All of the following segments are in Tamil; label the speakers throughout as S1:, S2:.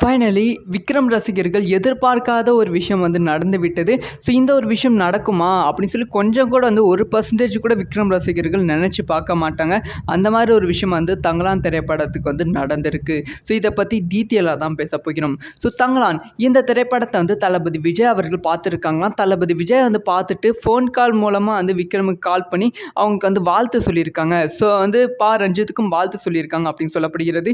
S1: ஃபைனலி விக்ரம் ரசிகர்கள் எதிர்பார்க்காத ஒரு விஷயம் வந்து நடந்து விட்டது ஸோ இந்த ஒரு விஷயம் நடக்குமா? அப்படின்னு சொல்லி கொஞ்சம் கூட வந்து ஒரு பர்சன்டேஜ் கூட விக்ரம் ரசிகர்கள் நினச்சி பார்க்க மாட்டாங்க. அந்த மாதிரி ஒரு விஷயம் வந்து தங்கலான் திரைப்படத்துக்கு வந்து நடந்திருக்கு. ஸோ இதை பற்றி டீட்டெயிலாக தான் பேச போகிறோம். ஸோ தங்கலான் இந்த திரைப்படத்தை வந்து தளபதி விஜய் அவர்கள் பார்த்துருக்காங்களாம். தளபதி விஜய் வந்து பார்த்துட்டு ஃபோன் கால் மூலமாக வந்து விக்ரமுக்கு கால் பண்ணி அவங்களுக்கு வந்து வாழ்த்து சொல்லியிருக்காங்க. ஸோ வந்து பா ரஞ்சித்துக்கும் வாழ்த்து சொல்லியிருக்காங்க அப்படின்னு சொல்லப்படுகிறது.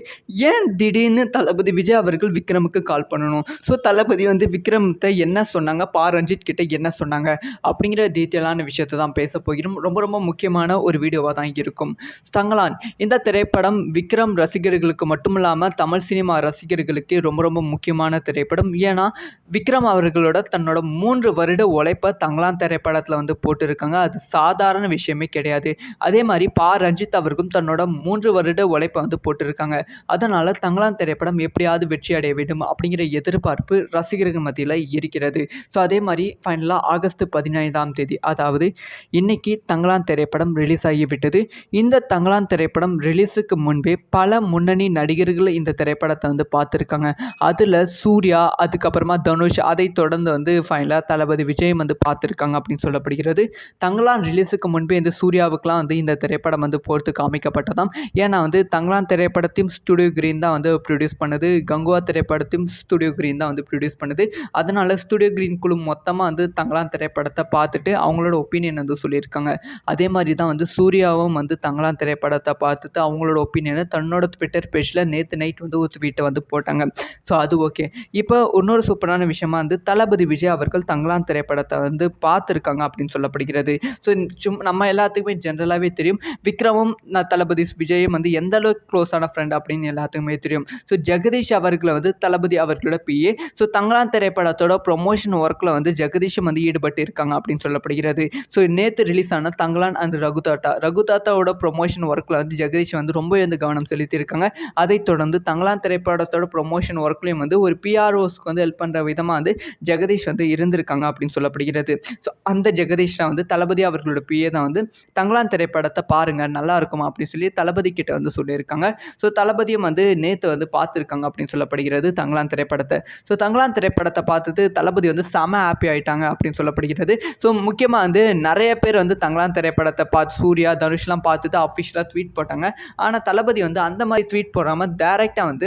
S1: ஏன் திடீர்னு தளபதி விஜய் அவர்கள் விக்ரமுக்கு கால் பண்ணணும். ஸோ தளபதி வந்து விக்ரம்கிட்ட என்ன சொன்னாங்க? பா ரஞ்சித் கிட்ட என்ன சொன்னாங்க? அப்படிங்கிற டீட்டெயிலான விஷயத்தை தான் பேச போகிறோம். ரொம்ப ரொம்ப முக்கியமான ஒரு வீடியோவாக தான் இருக்கும். தங்களான் இந்த திரைப்படம் விக்ரம் ரசிகர்களுக்கு மட்டும் இல்லாமல் தமிழ் சினிமா ரசிகர்களுக்கு ரொம்ப ரொம்ப முக்கியமான திரைப்படம். ஏன்னா விக்ரம் அவர்களோட தன்னோட மூன்று வருட உழைப்பை தங்களான் திரைப்படத்தில் வந்து போட்டிருக்காங்க. அது சாதாரண விஷயமே கிடையாது. அதே மாதிரி பா ரஞ்சித் அவருக்கும் தன்னோட மூன்று வருட உழைப்பை வந்து போட்டிருக்காங்க. அதனால் தங்களான் திரைப்படம் எப்படியாவது வெற்றி அடைய வேண்டும் அப்படிங்கிற எதிர்பார்ப்பு ரசிகர்கள் மத்தியில் இருக்கிறது. ஸோ அதே மாதிரி ஃபைனலாக ஆகஸ்ட் பதினைந்தாம் தேதி அதாவது இன்னைக்கு தங்களான் திரைப்படம் ரிலீஸ் ஆகிவிட்டது இந்த தங்களான் திரைப்படம் ரிலீஸுக்கு முன்பே பல முன்னணி நடிகர்கள் இந்த திரைப்படத்தை வந்து பார்த்துருக்காங்க. அதில் சூர்யா அதுக்கப்புறமா தனுஷ் அதை தொடர்ந்து வந்து ஃபைனலாக தளபதி விஜயம் வந்து பார்த்துருக்காங்க அப்படின்னு சொல்லப்படுகிறது. தங்களான் ரிலீஸுக்கு முன்பே இந்த சூர்யாவுக்குலாம் வந்து இந்த திரைப்படம் வந்து போர்த்து காமிக்கப்பட்டதாம். ஏன்னா வந்து தங்களான் திரைப்படத்தையும் ஸ்டுடியோ கிரீன் தான் வந்து ப்ரொடியூஸ் பண்ணுது. கங்குவா திரைப்படத்தையும் ஸ்டுடியோ க்ரீன் தான் வந்து ப்ரொடியூஸ் பண்ணுது. அதனால் ஸ்டுடியோ க்ரீன் குழு மொத்தமாக வந்து தங்கலான் திரைப்படத்தை பார்த்துட்டு அவங்களோட ஒப்பீனியன் வந்து சொல்லியிருக்காங்க. அதே மாதிரி தான் வந்து சூர்யாவும் வந்து தங்கலான் திரைப்படத்தை பார்த்துட்டு அவங்களோட ஒப்பீனியனை தன்னோட ட்விட்டர் பேஜில் நேற்று நைட் வந்து ஒரு ட்வீட்டை வந்து போட்டாங்க. ஸோ அது ஓகே இப்போ இன்னொரு சூப்பரான விஷயமா வந்து தளபதி விஜய் அவர்கள் தங்கலான் திரைப்படத்தை வந்து பார்த்துருக்காங்க அப்படின்னு சொல்லப்படுகிறது. ஸோ சும் நம்ம எல்லாத்துக்குமே ஜென்ரலாகவே தெரியும். விக்ரமும் தளபதி விஜயும் வந்து எந்த அளவுக்கு க்ளோஸான ஃப்ரெண்ட் அப்படின்னு எல்லாத்துக்குமே தெரியும். ஸோ ஜெகதீஷ் அவர்களை வந்து தளபதி அவர்களோட பிஏ ஸோ தங்களான் திரைப்படத்தோட ப்ரொமோஷன் ஒர்க்கில் வந்து ஜெகதீஷும் வந்து ஈடுபட்டு இருக்காங்க அப்படின்னு சொல்லப்படுகிறது. ஸோ நேற்று ரிலீஸ் ஆன தங்களான் அண்ட் ரகுதாட்டா ரகுதாத்தாவோட ப்ரொமோஷன் ஒர்க்கில் வந்து ஜெகதீஷ் வந்து ரொம்ப வந்து கவனம் செலுத்தியிருக்காங்க. அதைத் தொடர்ந்து தங்களான் திரைப்படத்தோட ப்ரொமோஷன் ஒர்க்லேயும் வந்து ஒரு பிஆர்ஓஸ்க்கு வந்து ஹெல்ப் பண்ணுற விதமாக வந்து ஜெகதீஷ் வந்து இருந்திருக்காங்க அப்படின்னு சொல்லப்படுகிறது. ஸோ அந்த ஜெகதீஷ் தான் வந்து தளபதி அவர்களோட பிஏ தான் வந்து தங்களான் திரைப்படத்தை பாருங்கள் நல்லா இருக்குமா அப்படின்னு சொல்லி தளபதி கிட்ட வந்து சொல்லியிருக்காங்க. ஸோ தளபதியும் வந்து நேற்று வந்து பார்த்துருக்காங்க அப்படின்னு சொல்லப்படுகிறது. தங்களான் திரைப்படத்தை. ஸோ தங்களான் திரைப்படத்தை பார்த்துட்டு தளபதி வந்து செம ஹாப்பி ஆயிட்டாங்க அப்படின்னு சொல்லப்படுகிறது. ஸோ முக்கியமாக வந்து நிறைய பேர் வந்து தங்களான் திரைப்படத்தை பார்த்து சூர்யா தனுஷ்லாம் பார்த்துட்டு அஃபிஷியலாக ட்வீட் போட்டாங்க. ஆனால் தளபதி வந்து அந்த மாதிரி ட்வீட் போடாமல் டேரெக்டாக வந்து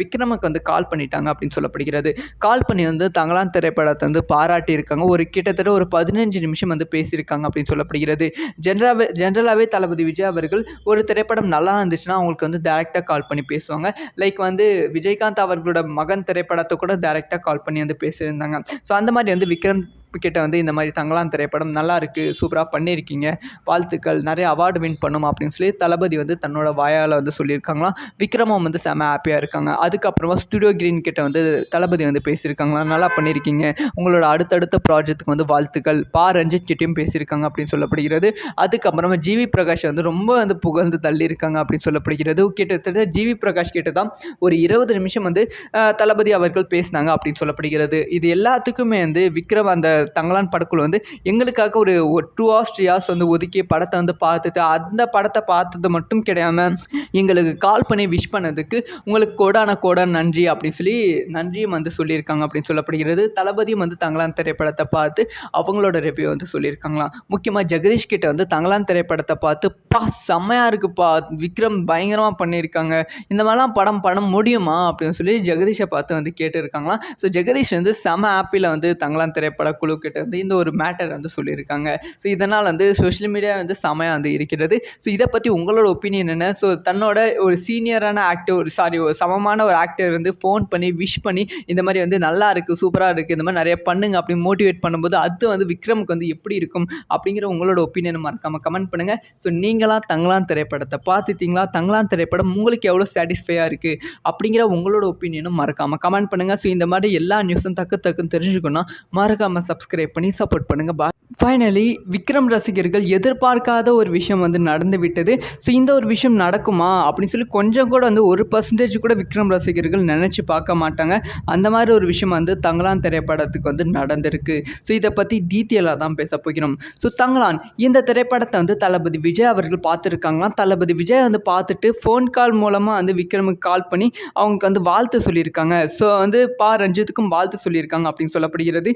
S1: விக்ரமுக்கு வந்து கால் பண்ணிட்டாங்க அப்படின்னு சொல்லப்படுகிறது. கால் பண்ணி வந்து தங்களான் திரைப்படத்தை வந்து பாராட்டி இருக்காங்க. ஒரு கிட்டத்தட்ட ஒரு பதினஞ்சு நிமிஷம் வந்து பேசியிருக்காங்க அப்படின்னு சொல்லப்படுகிறது. ஜென்ரலாகவே ஜென்ரலாகவே தளபதி விஜய் அவர்கள் ஒரு திரைப்படம் நல்லா இருந்துச்சுன்னா அவங்களுக்கு வந்து டேரெக்டாக கால் பண்ணி பேசுவாங்க. லைக் வந்து விஜயகாந்த் அவர் அவர்களோட மகன் திரைப்படத்தை கூட டேரெக்டாக கால் பண்ணி வந்து பேசியிருந்தாங்க. ஸோ அந்த மாதிரி வந்து விக்ரம் கிட்ட வந்து இந்த மாதிரி தங்கலாம் திரைப்படம் நல்லா இருக்குது சூப்பராக பண்ணியிருக்கீங்க. வாழ்த்துக்கள். நிறைய அவார்டு வின் பண்ணும் அப்படின்னு சொல்லி தளபதி வந்து தன்னோட வாயால் வந்து சொல்லியிருக்காங்களாம் விக்ரமும் வந்து செம ஹாப்பியாக இருக்காங்க. அதுக்கப்புறமா ஸ்டுடியோ கிரீன் கிட்ட வந்து தளபதி வந்து பேசியிருக்காங்களாம் நல்லா பண்ணியிருக்கீங்க. உங்களோட அடுத்தடுத்த ப்ராஜெக்ட்டுக்கு வந்து வாழ்த்துக்கள். பா. ரஞ்சித் கிட்டேயும் பேசியிருக்காங்க அப்படின்னு சொல்லப்படுகிறது. அதுக்கப்புறமா ஜிவி பிரகாஷ் வந்து ரொம்ப வந்து புகழ்ந்து தள்ளியிருக்காங்க அப்படின்னு சொல்லப்படுகிறது. கிட்டத்தட்ட ஜிவி பிரகாஷ் கிட்ட தான் ஒரு இருபது நிமிஷம் வந்து தளபதி அவர்கள் பேசினாங்க அப்படின்னு சொல்லப்படுகிறது. இது எல்லாத்துக்குமே வந்து விக்ரம் அந்த தங்கலான் படக்குழு வந்து எங்களுக்காக ஒரு டூ ஹவர்ஸ் த்ரீ ஹவர்ஸ் வந்து ஒதுக்கி படத்தை வந்து பார்த்துட்டு அந்த படத்தை பார்த்தது மட்டும் கிடையாமல் எங்களுக்கு கால் பண்ணி விஷ் பண்ணதுக்கு உங்களுக்கு கோடான கோடான நன்றி அப்படின்னு சொல்லி நன்றியும் வந்து சொல்லியிருக்காங்க அப்படின்னு சொல்லப்படுகிறது. தளபதியும் வந்து தங்கலான் திரைப்படத்தை பார்த்து அவங்களோட ரிவ்யூ வந்து சொல்லியிருக்காங்களாம். முக்கியமாக ஜெகதீஷ் கிட்ட வந்து தங்கலான் திரைப்படத்தை பார்த்து பா செம்மையாக இருக்குப்பா. விக்ரம் பயங்கரமாக பண்ணியிருக்காங்க. இந்த மாதிரிலாம் படம் பண்ண முடியுமா? அப்படின்னு சொல்லி ஜெகதீஷை பார்த்து வந்து கேட்டுருக்காங்களாம். ஸோ ஜெகதீஷ் வந்து செம ஆப்பில் வந்து தங்கலான் திரைப்பட குழு கிட்ட வந்து இந்த ஒரு மேட்டர் வந்து சொல்லியிருக்காங்க. ஸோ இதனால் வந்து சோஷியல் மீடியா வந்து செமையாக வந்து இருக்கிறது. ஸோ இதை பற்றி உங்களோட ஒப்பீனியன் என்ன? ஸோ தன்னோட ஒரு சீனியரான ஆக்டர் ஒரு சாரி ஒரு சமமான ஒரு ஆக்டர் வந்து ஃபோன் பண்ணி விஷ் பண்ணி இந்த மாதிரி வந்து நல்லா இருக்குது சூப்பராக இருக்குது இந்த மாதிரி நிறைய பண்ணுங்க அப்படி மோட்டிவேட் பண்ணும்போது அது வந்து விக்ரமுக்கு வந்து எப்படி இருக்கும் அப்படிங்கிற உங்களோட ஒப்பீனியன் மறக்காமல் கமெண்ட் பண்ணுங்கள் ஸோ நீங்களாம் தங்களாம் திரைப்படத்தை பார்த்துட்டீங்களா? தங்களாம் திரைப்படம் உங்களுக்கு எவ்வளோ சாட்டிஸ்ஃபையாக இருக்குது அப்படிங்கிற உங்களோட ஒப்பீனியனும் மறக்காமல் கமெண்ட் பண்ணுங்கள் ஸோ இந்த மாதிரி எல்லா நியூஸும் தக்கு தக்குன்னு தெரிஞ்சுக்கணும் மறக்காமல் சப் சப்ஸ்கிரைப் பண்ணி சப்போர்ட் பண்ணுங்கள் பா ஃபைனலி விக்ரம் ரசிகர்கள் எதிர்பார்க்காத ஒரு விஷயம் வந்து நடந்து விட்டது. ஸோ இந்த ஒரு விஷயம் நடக்குமா? அப்படின்னு சொல்லி கொஞ்சம் கூட வந்து ஒரு பர்சன்டேஜ் கூட விக்ரம் ரசிகர்கள் நினச்சி பார்க்க மாட்டாங்க. அந்த மாதிரி ஒரு விஷயம் வந்து தங்கலான் திரைப்படத்துக்கு வந்து நடந்திருக்கு. ஸோ இதை பற்றி டீட்டெயிலாக தான் பேச போகிறோம். ஸோ தங்கலான் இந்த திரைப்படத்தை வந்து தளபதி விஜய் அவர்கள் பார்த்துருக்காங்களாம். தளபதி விஜய் வந்து பார்த்துட்டு ஃபோன் கால் மூலமாக வந்து விக்ரமுக்கு கால் பண்ணி அவங்களுக்கு வந்து வாழ்த்து சொல்லியிருக்காங்க. ஸோ வந்து பா ரஞ்சித்துக்கும் வாழ்த்து சொல்லியிருக்காங்க அப்படின்னு சொல்லப்படுகிறது.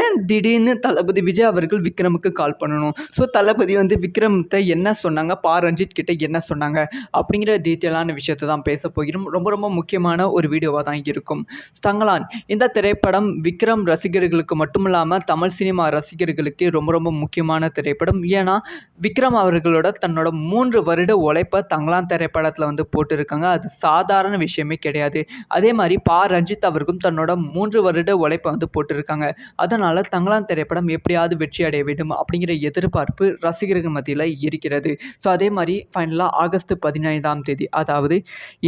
S1: ஏன் திடீர்னு தளபதி விஜய் அவர்கள் விக்ரமுக்கு கால் பண்ணணும். ஸோ தளபதி வந்து விக்ரம்கிட்ட என்ன சொன்னாங்க? பா ரஞ்சித் கிட்ட என்ன சொன்னாங்க? அப்படிங்கிற டீட்டெயிலான விஷயத்தை தான் பேச போகிறோம். ரொம்ப ரொம்ப முக்கியமான ஒரு வீடியோவாக தான் இருக்கும். தங்களான் இந்த திரைப்படம் விக்ரம் ரசிகர்களுக்கு மட்டும் இல்லாமல் தமிழ் சினிமா ரசிகர்களுக்கு ரொம்ப ரொம்ப முக்கியமான திரைப்படம். ஏன்னா விக்ரம் அவர்களோட தன்னோட மூன்று வருட உழைப்பை தங்களான் திரைப்படத்தில் வந்து போட்டிருக்காங்க. அது சாதாரண விஷயமே கிடையாது. அதே மாதிரி பா ரஞ்சித் அவருக்கும் தன்னோட மூன்று வருட உழைப்பை வந்து போட்டிருக்காங்க. அதனால் தங்களான் திரைப்படம் எப்படியாவது வெற்றி அடைய வேண்டும் அப்படிங்கிற எதிர்பார்ப்பு ரசிகர்கள் மத்தியில் இருக்கிறது. ஸோ அதே மாதிரி ஃபைனலாக ஆகஸ்ட் பதினைந்தாம் தேதி அதாவது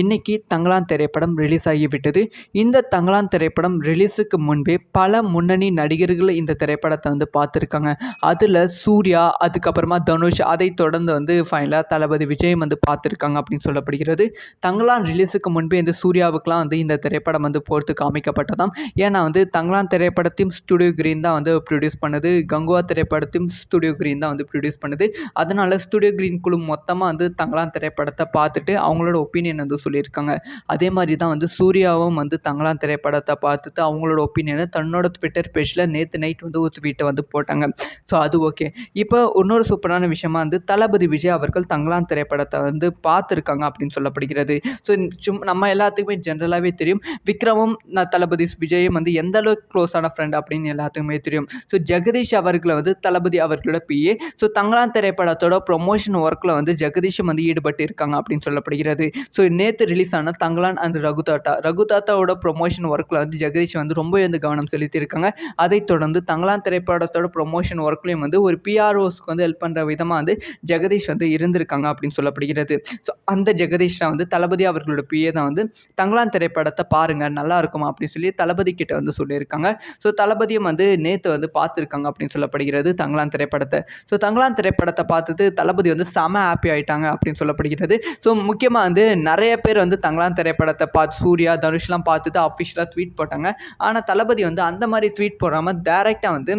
S1: இன்னைக்கு தங்களான் திரைப்படம் ரிலீஸ் ஆகிவிட்டது. இந்த தங்களான் திரைப்படம் ரிலீஸுக்கு முன்பே பல முன்னணி நடிகர்கள் இந்த திரைப்படத்தை வந்து பார்த்துருக்காங்க. அதில் சூர்யா அதுக்கப்புறமா தனுஷ் அதை தொடர்ந்து வந்து ஃபைனலாக தளபதி விஜயம் வந்து பார்த்துருக்காங்க அப்படின்னு சொல்லப்படுகிறது. தங்களான் ரிலீஸுக்கு முன்பே இந்த சூர்யாவுக்குலாம் வந்து இந்த திரைப்படம் வந்து போட்டு காமிக்கப்பட்டதாம். ஏன்னா வந்து தங்களான் திரைப்படத்தையும் ஸ்டுடியோ கிரீன் தான் வந்து ப்ரொடியூஸ் பண்ணது. கங்குவா திரைப்படத்தையும் ஸ்டுடியோ கிரீன் தான் வந்து ப்ரொடியூஸ் பண்ணுது. அதனால் ஸ்டுடியோ கிரீன் குழு மொத்தமாக வந்து தங்களாம் திரைப்படத்தை பார்த்துட்டு அவங்களோட ஒப்பீனியன் வந்து சொல்லியிருக்காங்க. அதே மாதிரி தான் வந்து சூர்யாவும் வந்து தங்களாம் திரைப்படத்தை பார்த்துட்டு அவங்களோட ஒப்பீனியனை தன்னோட ட்விட்டர் பேஜில் நேற்று நைட் வந்து ஒரு ட்வீட்டை வந்து போட்டாங்க. ஸோ அது ஓகே இப்போ இன்னொரு சூப்பரான விஷயமா வந்து தளபதி விஜய் அவர்கள் தங்களான் திரைப்படத்தை வந்து பார்த்துருக்காங்க அப்படின்னு சொல்லப்படுகிறது. ஸோ சும் நம்ம எல்லாத்துக்குமே ஜென்ரலாகவே தெரியும். விக்ரமும் தளபதி விஜயும் வந்து எந்த அளவுக்கு க்ளோஸான ஃப்ரெண்ட் அப்படின்னு எல்லாத்துக்குமே தெரியும். ஸோ ஜெகதீஷ் அவர்கள் வந்து தளபதி அவர்களோட பிஏ ஸோ தங்களான் திரைப்படத்தோட ப்ரொமோஷன் ஒர்க்கில் வந்து ஜெகதீஷும் வந்து ஈடுபட்டு இருக்காங்க அப்படின்னு சொல்லப்படுகிறது. ஸோ நேற்று ரிலீஸ் ஆன தங்களான் அண்ட் ரகுதாட்டா ரகுதாத்தாவோட ப்ரொமோஷன் ஒர்க்கில் வந்து ஜெகதீஷ் வந்து ரொம்ப வந்து கவனம் செலுத்தியிருக்காங்க அதைத் தொடர்ந்து தங்களான் திரைப்படத்தோட ப்ரொமோஷன் ஒர்க்லேயும் வந்து ஒரு பிஆர்ஓஸ்க்கு வந்து ஹெல்ப் பண்ணுற விதமாக வந்து ஜெகதீஷ் வந்து இருந்திருக்காங்க அப்படின்னு சொல்லப்படுகிறது. ஸோ அந்த ஜெகதீஷ் தான் வந்து தளபதி அவர்களோட பிஏ தான் வந்து தங்களான் திரைப்படத்தை பாருங்கள் நல்லா இருக்குமா அப்படின்னு சொல்லி தளபதி கிட்ட வந்து சொல்லியிருக்காங்க. ஸோ தளபதியும் வந்து நேற்று வந்து பார்த்துருக்காங்க அப்படின்னு சொல்லப்படுகிறது. தங்களான் திரைப்படத்தை. ஸோ தங்களான் திரைப்படத்தை பார்த்துட்டு தளபதி வந்து செம ஹாப்பி ஆயிட்டாங்க அப்படின்னு சொல்லப்படுகிறது. ஸோ முக்கியமாக வந்து நிறைய பேர் வந்து தங்களான் திரைப்படத்தை பார்த்து சூர்யா தனுஷ்லாம் பார்த்துட்டு அஃபிஷியலாக ட்வீட் போட்டாங்க. ஆனால் தளபதி வந்து அந்த மாதிரி ட்வீட் போடாமல் டேரெக்டாக வந்து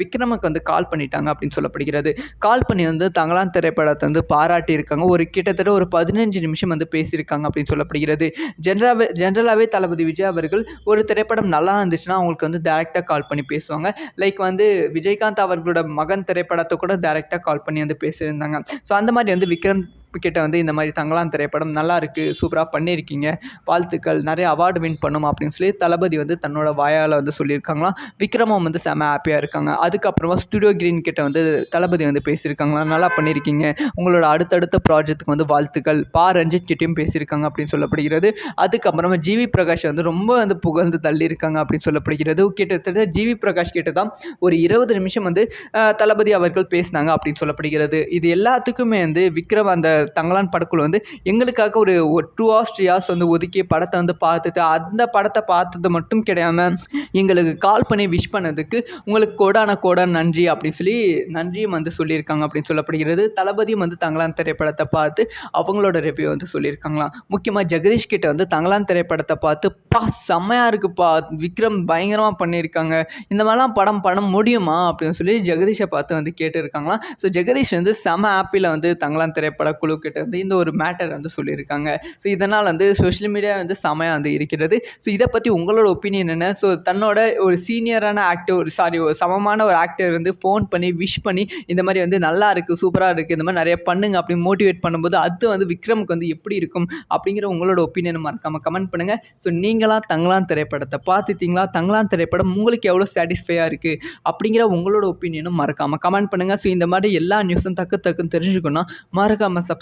S1: விக்ரமுக்கு வந்து கால் பண்ணிட்டாங்க அப்படின்னு சொல்லப்படுகிறது. கால் பண்ணி வந்து தங்களான் திரைப்படத்தை வந்து பாராட்டியிருக்காங்க ஒரு கிட்டத்தட்ட ஒரு பதினஞ்சு நிமிஷம் வந்து பேசியிருக்காங்க அப்படின்னு சொல்லப்படுகிறது. ஜென்ரலாகவே ஜென்ரலாகவே தளபதி விஜய் அவர்கள் ஒரு திரைப்படம் நல்லா இருந்துச்சுன்னா அவங்களுக்கு வந்து டேரெக்டாக கால் பண்ணி பேசுவாங்க. லைக் வந்து விஜயகாந்த் அவர்களோட மகன் திரைப்படத்தை கூட டேரெக்டாக கால் பண்ணி வந்து பேசியிருந்தாங்க. ஸோ அந்த மாதிரி வந்து விக்ரம் கிட்ட வந்து இந்த மாதிரி தங்கலாம் திரைப்படம் நல்லா இருக்குது சூப்பராக பண்ணியிருக்கீங்க. வாழ்த்துக்கள். நிறைய அவார்டு வின் பண்ணும் அப்படின்னு சொல்லி தளபதி வந்து தன்னோட வாயால் வந்து சொல்லியிருக்காங்களாம் விக்ரமும் வந்து செம ஹாப்பியாக இருக்காங்க. அதுக்கப்புறமா ஸ்டுடியோ கிரீன் கிட்ட வந்து தளபதி வந்து பேசியிருக்காங்களாம் நல்லா பண்ணியிருக்கீங்க. உங்களோட அடுத்தடுத்த ப்ராஜெக்ட்டுக்கு வந்து வாழ்த்துக்கள். பா. ரஞ்சித் கிட்டையும் பேசியிருக்காங்க அப்படின்னு சொல்லப்படுகிறது. அதுக்கப்புறமா ஜிவி பிரகாஷ் வந்து ரொம்ப வந்து புகழ்ந்து தள்ளியிருக்காங்க அப்படின்னு சொல்லப்படுகிறது. கிட்டத்தட்ட ஜிவி பிரகாஷ் கிட்ட தான் ஒரு இருபது நிமிஷம் வந்து தளபதி அவர்கள் பேசினாங்க அப்படின்னு சொல்லப்படுகிறது. இது எல்லாத்துக்குமே வந்து விக்ரம் அந்த தங்கலான் படக்குழு வந்து எங்களுக்காக ஒரு டூ ஹவர்ஸ் த்ரீ ஹவர்ஸ் வந்து ஒதுக்கி படத்தை வந்து பார்த்துட்டு அந்த படத்தை பார்த்தது மட்டும் கிடையாமல் எங்களுக்கு கால் பண்ணி விஷ் பண்ணதுக்கு உங்களுக்கு கோடான கோடான நன்றி அப்படின்னு சொல்லி நன்றியும் வந்து சொல்லியிருக்காங்க அப்படின்னு சொல்லப்படுகிறது. தளபதியும் வந்து தங்கலான் திரைப்படத்தை பார்த்து அவங்களோட ரிவ்யூ வந்து சொல்லியிருக்காங்களாம். முக்கியமாக ஜெகதீஷ் கிட்ட வந்து தங்கலான் திரைப்படத்தை பார்த்து பா செம்மையாக இருக்குப்பா. விக்ரம் பயங்கரமாக பண்ணியிருக்காங்க. இந்த மாதிரிலாம் படம் பண்ண முடியுமா? அப்படின்னு சொல்லி ஜெகதீஷை பார்த்து வந்து கேட்டுருக்காங்களாம். ஸோ ஜெகதீஷ் வந்து செம ஆப்பில் வந்து தங்கலான் திரைப்பட குழு கிட்ட வந்து இந்த ஒரு மேட்டர் வந்து சொல்லியிருக்காங்க. ஸோ இதனால் வந்து சோஷியல் மீடியா வந்து செமையாக வந்து இருக்கிறது. ஸோ இதை பற்றி உங்களோட ஒப்பீனியன் என்ன? ஸோ தன்னோட ஒரு சீனியரான ஆக்டர் ஒரு சாரி ஒரு சமமான ஒரு ஆக்டர் வந்து ஃபோன் பண்ணி விஷ் பண்ணி இந்த மாதிரி வந்து நல்லா இருக்குது சூப்பராக இருக்குது இந்த மாதிரி நிறைய பண்ணுங்க அப்படி மோட்டிவேட் பண்ணும்போது அது வந்து விக்ரமுக்கு வந்து எப்படி இருக்கும் அப்படிங்கிற உங்களோட ஒப்பீனியன் மறக்காமல் கமெண்ட் பண்ணுங்கள் ஸோ நீங்களாம் தங்களாம் திரைப்படத்தை பார்த்துட்டீங்களா? தங்களாம் திரைப்படம் உங்களுக்கு எவ்வளோ சாட்டிஸ்ஃபையாக இருக்குது அப்படிங்கிற உங்களோட ஒப்பீனியனும் மறக்காமல் கமெண்ட் பண்ணுங்கள் ஸோ இந்த மாதிரி எல்லா நியூஸும் தக்கு தக்குன்னு தெரிஞ்சுக்கணும் மறக்காமல் சப்